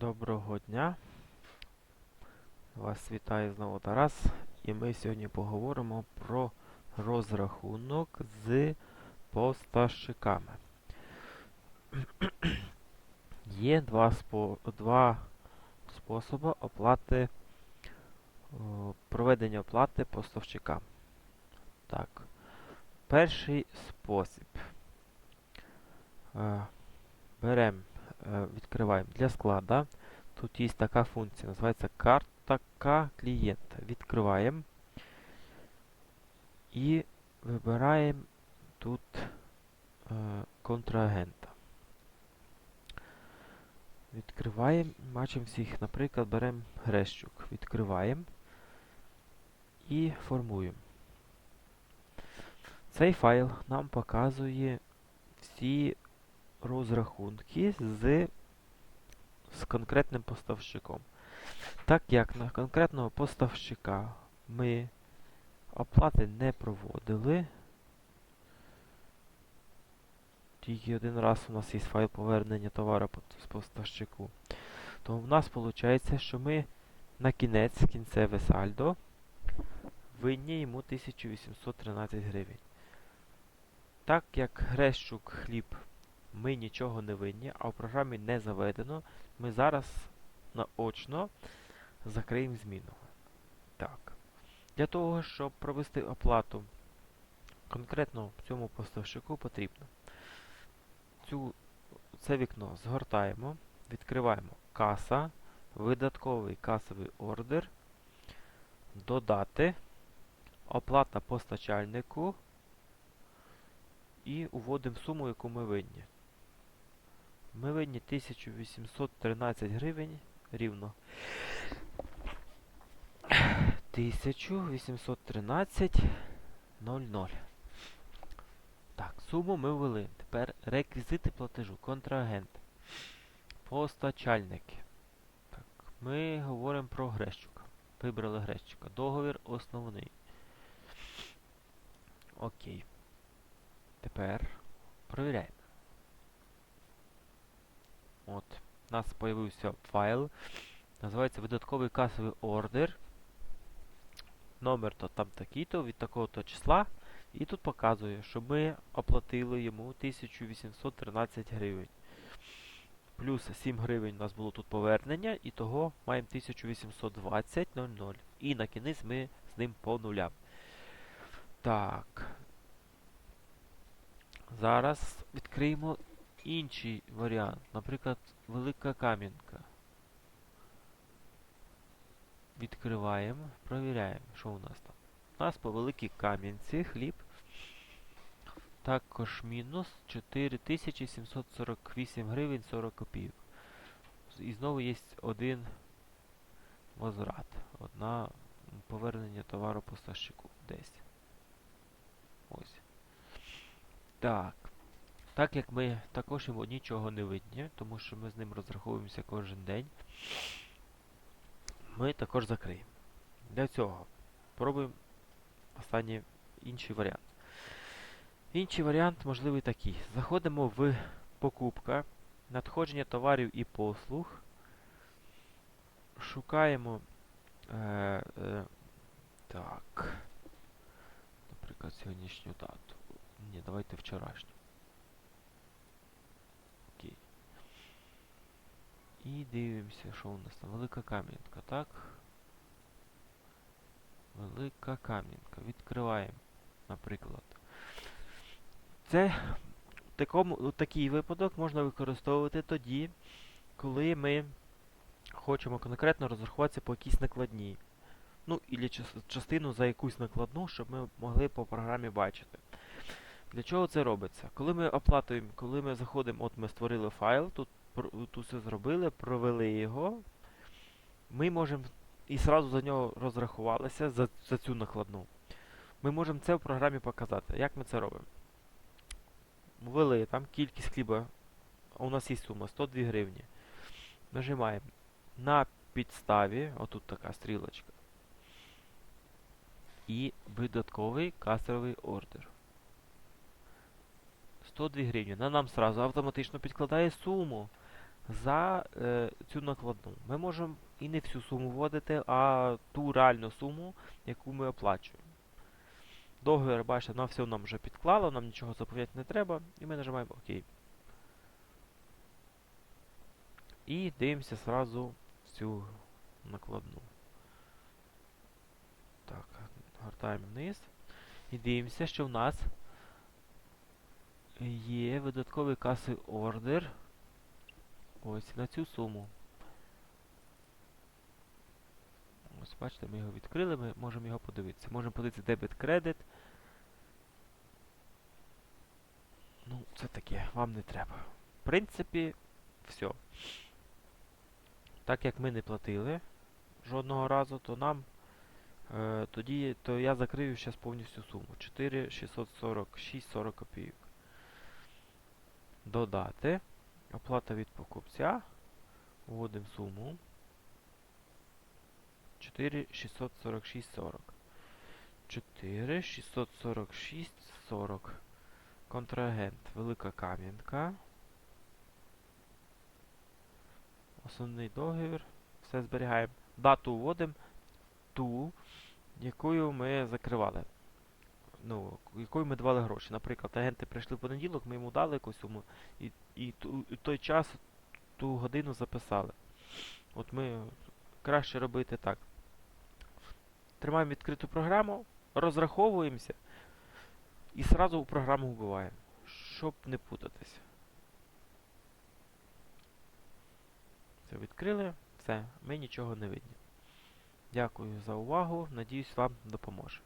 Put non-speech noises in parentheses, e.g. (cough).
Доброго дня. Вас вітає знову Тарас. І ми сьогодні поговоримо про розрахунок з поставщиками. (clears throat) Є два, спо, два способи оплати о, проведення оплати поставщикам. Так. Перший спосіб. Е, Беремо відкриваємо для склада. Тут є така функція, називається карта К клієнта. Відкриваємо і вибираємо тут е, контрагента. Відкриваємо, бачимо всіх, наприклад, беремо Грещук. Відкриваємо і формуємо. Цей файл нам показує всі розрахунки з, з конкретним поставщиком. Так як на конкретного поставщика ми оплати не проводили, тільки один раз у нас є файл повернення товару з поставщику, то в нас виходить, що ми на кінець, кінцеве сальдо, винні йому 1813 гривень. Так як Грещук хліб ми нічого не винні, а в програмі не заведено, ми зараз наочно закриємо зміну. Так. Для того, щоб провести оплату конкретно цьому поставщику потрібно цю, це вікно згортаємо, відкриваємо каса, видатковий касовий ордер, додати, оплата постачальнику і уводимо суму, яку ми винні. Ми винні 1813 гривень рівно. 1813.00. Так, суму ми ввели. Тепер реквізити платежу. Контрагент. Постачальники. Так, ми говоримо про Грещука. Вибрали Грещука. Договір основний. Окей. Тепер провіряємо. От, у нас з'явився файл. Називається видатковий касовий ордер. Номер то там такий-то від такого-то числа. І тут показує, що ми оплатили йому 1813 гривень. Плюс 7 гривень у нас було тут повернення, і того маємо 1820.00. І на кінець ми з ним по нулям. Так. Зараз відкриємо інший варіант. Наприклад, Велика Кам'янка. Відкриваємо, провіряємо, що у нас там. У нас по Великій Кам'янці хліб. Також мінус 4748 гривень 40 копійок. І знову є один возврат. Одна повернення товару поставщику. Десь. Ось. Так. Так як ми також йому нічого не видні, тому що ми з ним розраховуємося кожен день, ми також закриємо. Для цього пробуємо останній інший варіант. Інший варіант можливий такий. Заходимо в покупка, надходження товарів і послуг. Шукаємо. Е, е, так. Наприклад, сьогоднішню дату. Ні, давайте вчорашню. Окей. І дивимося, що у нас там. Велика Кам'янка, так? Велика Кам'янка. Відкриваємо, наприклад. Це такому, такий випадок можна використовувати тоді, коли ми хочемо конкретно розрахуватися по якійсь накладній. Ну, і частину за якусь накладну, щоб ми могли по програмі бачити. Для чого це робиться? Коли ми оплатуємо, коли ми заходимо, от ми створили файл, тут, тут все зробили, провели його, ми можемо і сразу за нього розрахувалися за, за цю накладну. Ми можемо це в програмі показати. Як ми це робимо? Ввели там кількість хліба. У нас є сума 102 гривні. Нажимаємо на підставі, отут така стрілочка. І видатковий касовий ордер. 102 гривні. На нам сразу автоматично підкладає суму. За е, цю накладну. Ми можемо і не всю суму вводити, а ту реальну суму, яку ми оплачуємо. Договір, бачите, на все нам вже підклало, нам нічого заповняти не треба, і ми нажимаємо ОК. І дивимося зразу цю накладну. Так, гортаємо вниз. І дивимося, що в нас є видатковий каси ордер. Ось на цю суму. Ось, бачите, ми його відкрили, ми можемо його подивитися. Можемо подивитися дебет кредит. Ну, це таке, вам не треба. В принципі, все. Так як ми не платили жодного разу, то нам е, тоді то я закрию зараз повністю суму. 4,646,40 копійок. Додати. Оплата від покупця. Вводимо суму. 4,646,40. 4,646,40. Контрагент Велика Кам'янка. Основний договір. Все зберігаємо. Дату вводимо ту, якою ми закривали. Ну, якою ми давали гроші. Наприклад, агенти прийшли в понеділок, ми йому дали якусь суму, і, і, і той час, ту годину записали. От ми краще робити так. Тримаємо відкриту програму, розраховуємося і сразу в програму вбиваємо, щоб не путатися. Це відкрили, все, ми нічого не видні. Дякую за увагу, надіюсь вам допоможе.